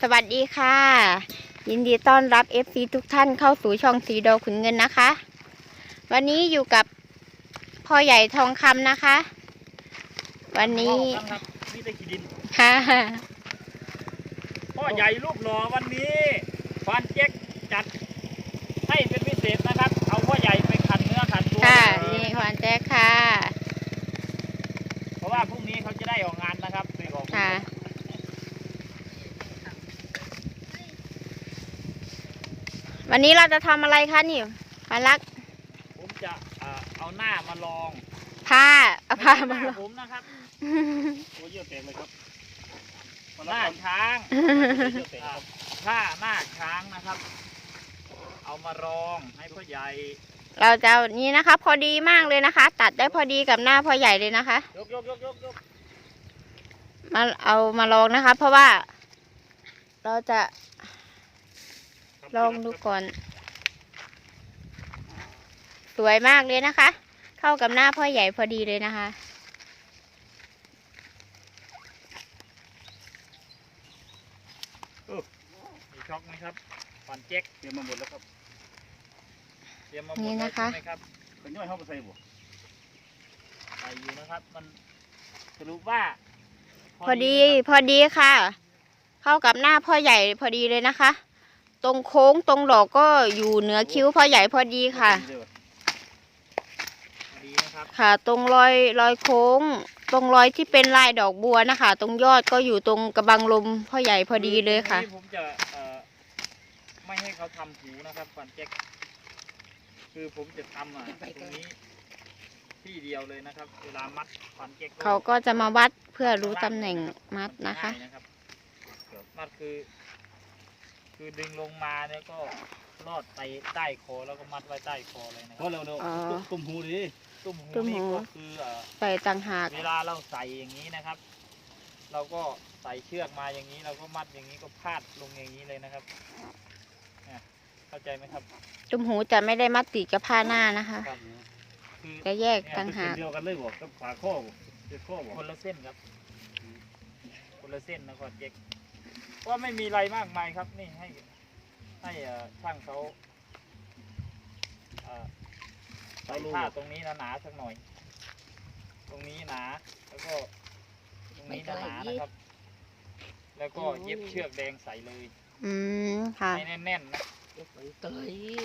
สวัสดีค่ะ ยินดีต้อนรับ FC ทุกท่านเข้าสู่ช่องสีดอขุนเงินนะคะ วันนี้อยู่กับพ่อใหญ่ทองคำนะคะ วันนี้พ่อครับนี่ได้ขีดินค่ะพ่อใหญ่รูปหล่อวันนี้ฟานเจ๊กจัดให้เป็นพิเศษนะครับ เอาพ่อใหญ่ไปขันเนื้อขันตัวค่ะอย่างนี่ขวัญแจ๊คค่ะเพราะว่าพรุ่งนี้เขาจะได้ออกงานนะครับไปออก ค่ะ วันนี้เราจะทำอะไรคะนี่ปาลักษณ์ผมจะเอ่อเอาหน้ามาลองผ้าเอาผ้ามาหลน้างผมนะครับโอ้เยอะเต็มเลยครับหน้าช้างเยอะเต็มครับผ้าหน้าช้างนะครับ เอามารองให้พ่อใหญ่เราจะเอานี้นะคะ พอดีมากเลยนะคะ ตัดได้พอดีกับหน้าพ่อใหญ่เลยนะคะ ยกยกยกยกยกมาเอามาลองนะคะ เพราะว่า เราจะครับ ลองดูก่อน สวยมากเลยนะคะ เข้ากับหน้าพ่อใหญ่พอดีเลยนะคะ มีช็อกไหมครับฟานเจ๊กเตรียมมาหมดแล้วครับเตรียมมาหมนี่ดนะคะแล้วใช่ไหมครับเป็นย่อยเข้าไปใส่บ่ใส่อยู่นะครับ มันสรุปว่าพอดีนะครับพอดีค่ะ เข้ากับหน้าพ่อใหญ่พอดีเลยนะคะ ตรงโค้งตรงดอกก็อยู่เหนือคิ้วพ่อใหญ่พอดีค่ะเดี๋ยวพอดีนะครับค่ะ ตรงรอยรอยโค้ง ตรงรอยที่เป็นลายดอกบัวนะคะ ตรงยอดก็อยู่ตรงกระบังลมพ่อใหญ่พอดีเลยค่ะตรงนี้ผมจะเอ่อไม่ให้เขาทำหูนะครับฟันแจ็คคือผมจะทำอะตรงนี้ที่เดียวเลยนะครับ เวลามัดฟันแจ็คเขาก็จะมาวัดเพื่อรู้ตำแหน่งมัดนะคะง่ายนะครับมัดคือ คือดึงลงมาเนี่ยก็ลอดไปใต้คอแล้วก็มัดไว้ใต้คอเลยนะคพอรับเร็วอ๋อๆตุ่มหูดิตุ้มหูตุ้มหูนี่ก็คือเอ่อใส่ต่างหาก เวลาเราใส่อย่างนี้นะครับ เราก็ใส่เชือกมาอย่างนี้ เราก็มัดอย่างนี้ก็พาดลงอย่างนี้เลยนะครับอะเข้าใจไหมครับจุมหูจะไม่ได้มัดติดกับผ้าหน้านะคะ ครับคือจะแยกต่างเป็นหากเดียวกันเลยบ่กับขาข้อบ่เจ็บข้อบ่คนละเส้นครับ คนละเส้นนะครับเจ๊ก ว่าไม่มีอะไรมากมายครับ นี่ให้ให้เอ่อช่างเขาเอ่อใส่ผ้าตรงนี้หนาๆสักหน่อย ตรงนี้หนา แล้วก็ตรงนี้หนาๆนะครับ แล้วก็เย็บเชือกแดงใส่เลยอืมค่ะให้แน่นๆนะ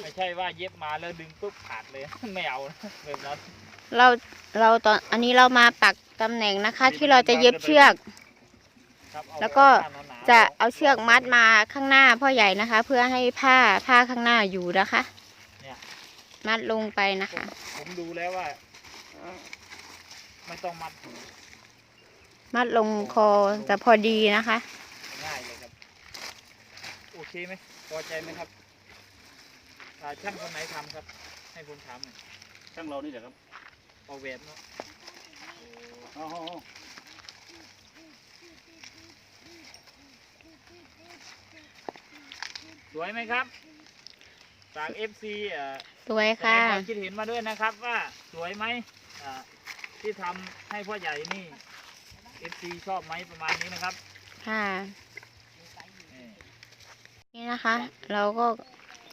ไม่ใช่ว่าเย็บมาแล้วดึงปุ๊บขาดเลยไม่เอานะแบบนั้นเราเราตอนอันนี้เรามาปักตำแหน่งนะคะ ที่เราจะเย็บเชือกครับเอา แล้วก็ผ้าหนาๆจะเอาเชือกมัดมาข้างหน้าพ่อใหญ่นะคะ เพื่อให้ผ้าผ้าข้างหน้าอยู่นะคะเนี่ยมัดลงไปนะคะ ผมดูแล้วว่าไม่ต้องมัด มัดลงคอจะพอดีนะคะ ง่ายเลยครับ โอเคไหมพอใจไหมครับอ่าช่างคนไหนทำครับ ให้ผมถามหน่อยช่างเรานี่แหละครับออกแบบเนาะ อ๋อ สวยไหมครับจาก FC เอ่อสวยแสดค่ะ งความคิดเห็นมาด้วยนะครับ ว่าสวยไหมอ่าที่ทำให้พ่อใหญ่นี่ FC ชอบไหมประมาณนี้นะครับค่ะ นี่ นี่นะคะ เราก็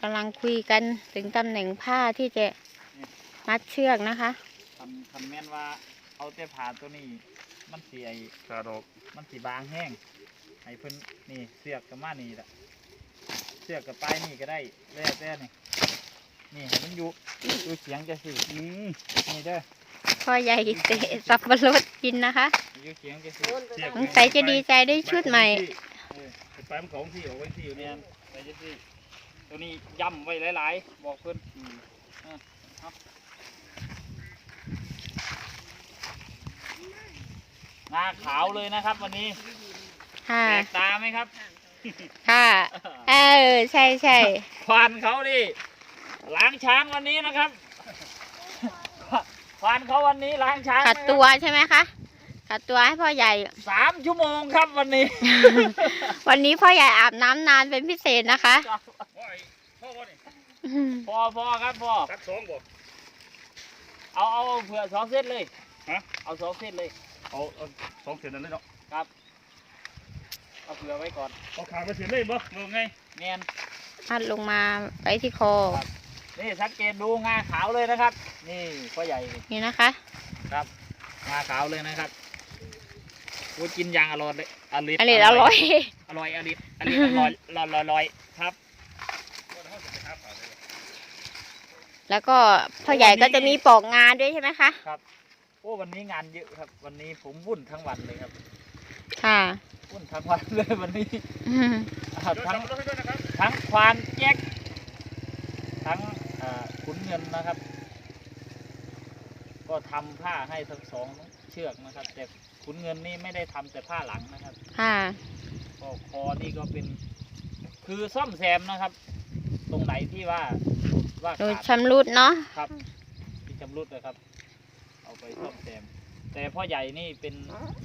กำลังคุยกันถึงตำแหน่งผ้าที่จะมัดเชือกนะคะทำทำแม่นว่าเอาแต่ผ่าตัวนี้ มันสีไอขาดอกมันสีบางแห้งไอ้เพิ่นนี่เสือกกับมานี่แหละ เสือกกับปลายนี่ก็ได้แล้วแต่นี่นี่ให้มันอยู่อยู่เสียงจะสิอืมนี่เด้อพ่อใหญ่เตะสับปะรดกินนะคะอยู่เสียงจะสิเสียบสงสัยจะดีใจได้ชุดใหม่ เออไปมันของที่ออกไว้ที่อยู่เนี่เนี่ยยไปจะสิตัวนี้ย่ำไว้หลายๆ บอกเพิ่นอืมเออเอาหน้าขาวเลยนะครับ วันนี้ค่ะ แปลกตาไหมครับ ค่ะเออใช่ใช่ควานเขาดิล้างช้างวันนี้นะครับควานเขาวันนี้ล้างช้างขัดตัวใช่ไหมคะขัดตัวให้พ่อใหญ่สามชั่วโมงครับวันนี้ วันนี้พ่อใหญ่อาบน้ำนานเป็นพิเศษนะคะพ่อไอ้พ่อบ่นี่พอพอครับพอตัดสองบ่เอาเอาเผื่อสองเส้นเลยฮะเอาสองเส้นเลยเอาเอาสองเส้นนั่นเลยเนาะครับ เอาเผื่อไว้ก่อนเอาขาไปเสียเลยบ่ลงไงเนียนพัดลงมาไว้ที่คอ นี่สังเกตดูงาขาวเลยนะครับ นี่พ่อใหญ่นี่นี่นะคะครับงาขาวเลยนะครับกูกินอย่างอร่อยเลยอร่อยอันนี้อร่อยอร่อยอร่อยอร่อยอร่อยอร่อยอร่อยครับแล้วก็พ่อใหญ่ก็จะมีปอกงาด้วยใช่ไหมคะโอ้ วันนี้งานเยอะครับ วันนี้ผมวุ่นทั้งวันเลยครับ ค่ะวุ่นทั้งวันเลยวันนี้อืมอ่าเดี๋ยวทั้งจำรถให้ด้วยนะครับทั้งควานแยกทั้งอ่าขุนเงินนะครับ ก็ทำผ้าให้ทั้งสองเชือกนะครับ แต่ขุนเงินนี่ไม่ได้ทำแต่ผ้าหลังนะครับค่ะก็คอนี่ก็เป็น คือซ่อมแซมนะครับ ตรงไหนที่ว่าว่าโดยขาดชำรุดเนาะครับ ที่ชำรุดนะครับ เอาไปซ่อมแซม แต่พ่อใหญ่นี่เป็น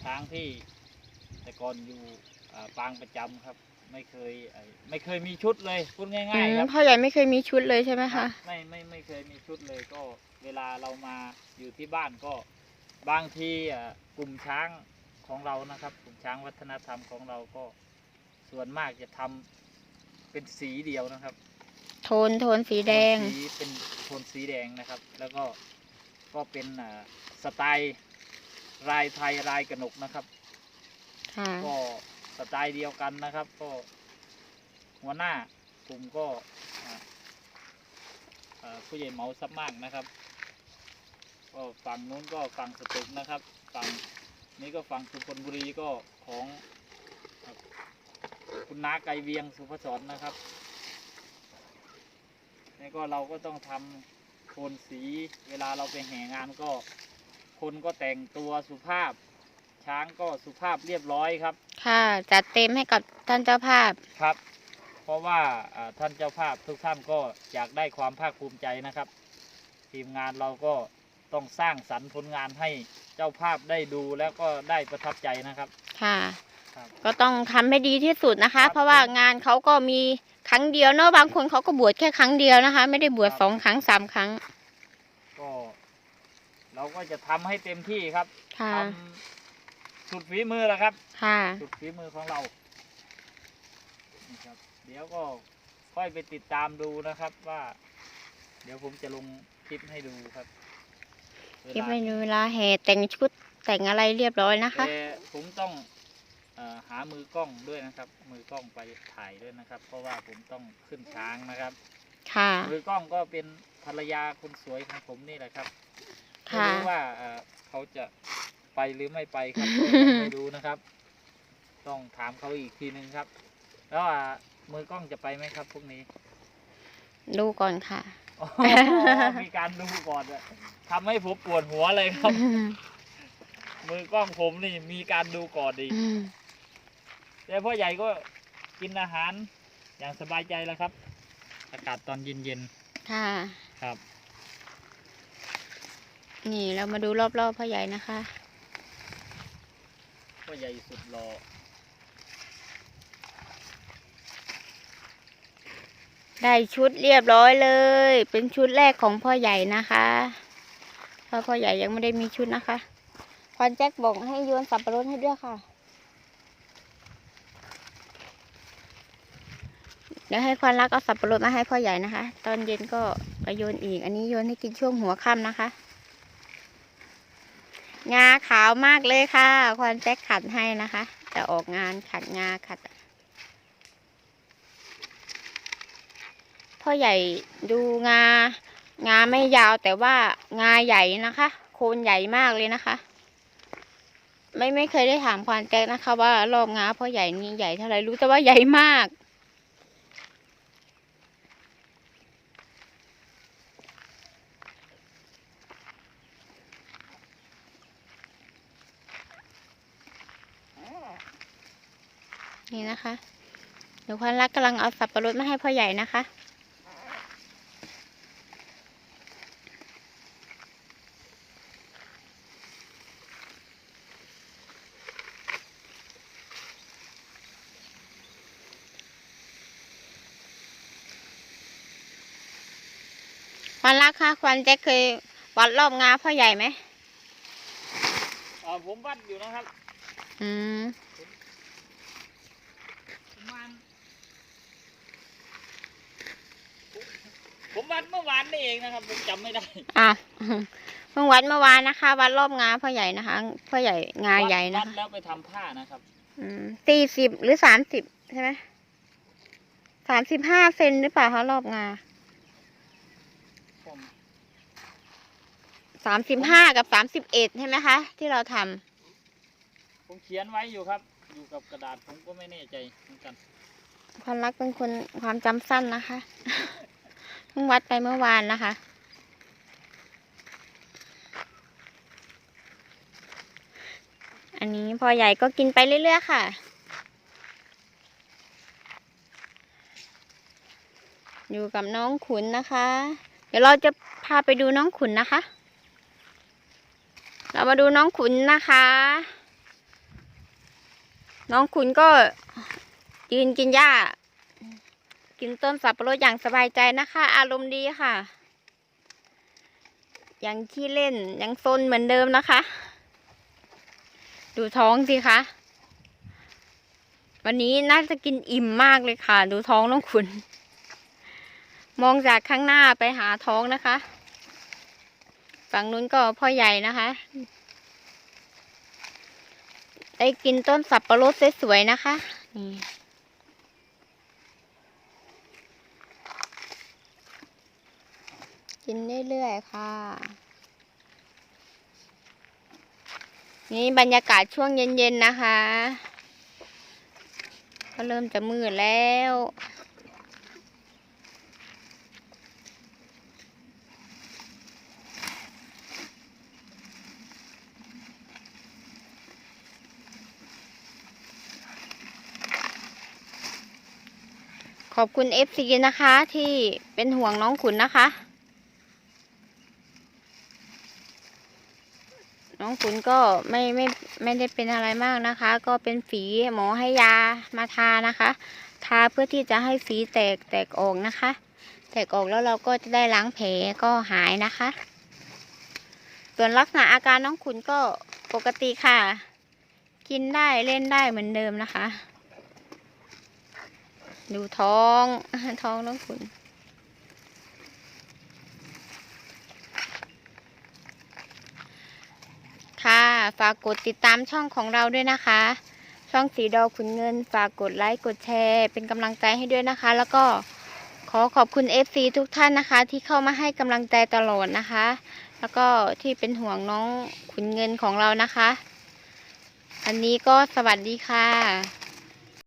ช้างที่ แต่ก่อนอยู่อ่าปางประจำครับ ไม่เคยไอ้ไม่เคยมีชุดเลยพูดง่ายๆครับ พ่อใหญ่ไม่เคยมีชุดเลยใช่ไหมคะ ไม่ไม่ไม่เคยมีชุดเลยก็เวลาเรามาอยู่ที่บ้านก็บางทีอะกลุ่มช้างของเรานะครับ กลุ่มช้างวัฒนธรรมของเราก็ส่วนมากจะทำเป็นสีเดียวนะครับโทนโทนสีแดงโทนสีเป็นโทนสีแดงนะครับ แล้วก็ก็เป็นอ่าสไตล์ลายไทยลายกระหนกนะครับ ค่ะ ก็สไตล์เดียวกันนะครับ ก็หัวหน้ากลุ่มก็ผู้ใหญ่เหมาซับมากนะครับ ก็ฝั่งนู้นก็ฝั่งสตึกนะครับ ฝั่งนี้ก็ฝั่งสุพรรณบุรีก็ของคุณน้าไกเวียงสุภศรนะครับนี่ก็เราก็ต้องทำโทนสี เวลาเราไปแห่งานก็ คนก็แต่งตัวสุภาพ ช้างก็สุภาพเรียบร้อยครับ ค่ะจัดเต็มให้กับท่านเจ้าภาพครับ เพราะว่าอ่าท่านเจ้าภาพทุกท่านก็อยากได้ความภาคภูมิใจนะครับ ทีมงานเราก็ต้องสร้างสรรค์ผลงานให้เจ้าภาพได้ดูแล้วก็ได้ประทับใจนะครับ ค่ะครับก็ต้องทำให้ดีที่สุดนะครัคะบเพราะว่างานเขาก็มีครั้งเดียวเนอะบางคนเขาก็บวชแค่ครั้งเดียวนะคะ ไม่ได้บวชครับสองครั้งสามครั้ง ก็ เราก็จะทำให้เต็มที่ครับค่ะทำ สุดฝีมือแล้วครับ ค่ะ สุดฝีมือของเรานี่ครับ เดี๋ยวก็ค่อยไปติดตามดูนะครับว่า เดี๋ยวผมจะลงคลิปให้ดูครับเวคลิปลาไปดูเวลาแห่แต่งชุดแต่งอะไรเรียบร้อยนะคะ แต่ผมต้องเออหามือกล้องด้วยนะครับ มือกล้องไปถ่ายด้วยนะครับ เพราะว่าผมต้องขึ้นช้างนะครับ ค่ะ มือกล้องก็เป็นภรรยาคนสวยของผมนี่แหละครับไม่ค่ะ รู้ว่าเอ่อเขาจะ ไปหรือไม่ไปครับก็ไม่รู้นะครับ ต้องถามเขาอีกทีนึงครับ แล้วอ่ามือกล้องจะไปไหมครับพวกนี้ดูก่อนค่ะอ๋อมีการดูก่อนอะทำให้ผมปวดหัวเลยครับ มือกล้องผมนี่มีการดูก่อนดีแต่พ่อใหญ่ก็กินอาหารอย่างสบายใจแล้วครับ อากาศตอนเย็นค่ะๆครับ นี่เรามาดูรอบๆพ่อใหญ่นะคะ พ่อใหญ่สุดหล่อได้ชุดเรียบร้อยเลย เป็นชุดแรกของพ่อใหญ่นะคะเพราะพ่อใหญ่ยังไม่ได้มีชุดนะคะควันแจ็คบอกให้โยนสับปะรดให้ด้วยค่ะ เดี๋ยวให้ควันรักเอาสับปะรดมาให้พ่อใหญ่นะคะ ตอนเย็นก็ไปโยนอีก อันนี้โยนให้กินช่วงหัวค่ำนะคะ งาขาวมากเลยค่ะ ควันแจ็คขัดให้นะคะ จะออกงานขัดงาขัด พ่อใหญ่ดูงา งาไม่ยาวแต่ว่างาใหญ่นะคะ โคนใหญ่มากเลยนะคะ ไม่ไม่เคยได้ถามควานแจ็คนะคะ ว่ารอบงาพ่อใหญ่นี่ใหญ่เท่าไหรรู้แต่ว่าใหญ่มาก นี่นะคะเดี๋ยวควานรักกำลังเอาสับปะรดมาให้พ่อใหญ่นะคะ ควันรักค่ะควันแจ็คเคยวัดรอบงาพ่อใหญ่ไหมอ่าผมวัดอยู่นะครับ อืม ผมวัดเมื่อวานนี่เองนะครับ ผมจำไม่ได้อะเพิ่งวัดเมื่อวานนะคะ วัดรอบงาพ่อใหญ่นะคะพ่อใหญ่งาใหญ่นะวัดคะแล้วไปทำผ้านะครับ สี่สิบหรือสามสิบใช่ไหมสามสิบห้าเซนหรือเปล่าคะรอบงาผมสามสิบห้ากับสามสิบเอ็ดใช่ไหมคะ ที่เราทำผมเขียนไว้อยู่ครับ อยู่กับกระดาษผมก็ไม่แน่ใจเหมือนกัน ความรักเป็นคนความจำสั้นนะคะเพิ่งวัดไปเมื่อวานนะคะ อันนี้พอใหญ่ก็กินไปเรื่อยๆค่ะ อยู่กับน้องขุนนะคะ เดี๋ยวเราจะพาไปดูน้องขุนนะคะ เรามาดูน้องขุนนะคะ น้องขุนก็ยืนกินหญ้า กินต้นสับปะรดอย่างสบายใจนะคะ อารมณ์ดีค่ะ ยังขี้เล่นยังซนเหมือนเดิมนะคะ ดูท้องสิคะ วันนี้น่าจะกินอิ่มมากเลยค่ะ ดูท้องน้องขุน มองจากข้างหน้าไปหาท้องนะคะ ฝั่งนู้นก็พ่อใหญ่นะคะ ได้กินต้นสับปะรดสวยๆนะคะ นี่ กินเรื่อยๆค่ะ นี่บรรยากาศช่วงเย็นๆนะคะ ก็เริ่มจะมืดแล้วขอบคุณ FC นะคะที่เป็นห่วงน้องขุนนะคะ องขุนก็ไม่ไม่ไม่ได้เป็นอะไรมากนะคะ ก็เป็นฝีหมอให้ยามาทานะคะ ทาเพื่อที่จะให้ฝีแตกแตกออกนะคะ แตกออกแล้วเราก็จะได้ล้างแผลก็หายนะคะ ส่วนลักษณะอาการน้องขุนก็ปกติค่ะ กินได้เล่นได้เหมือนเดิมนะคะ ดูท้องท้องน้องขุน ค่ะ ฝากกดติดตามช่องของเราด้วยนะคะ ช่องสีดอขุนเงิน ฝากกดไลค์กดแชร์ เป็นกำลังใจให้ด้วยนะคะ แล้วก็ขอขอบคุณ FC ทุกท่านนะคะ ที่เข้ามาให้กำลังใจตลอดนะคะ แล้วก็ที่เป็นห่วงน้องขุนเงินของเรานะคะ อันนี้ก็สวัสดีค่ะ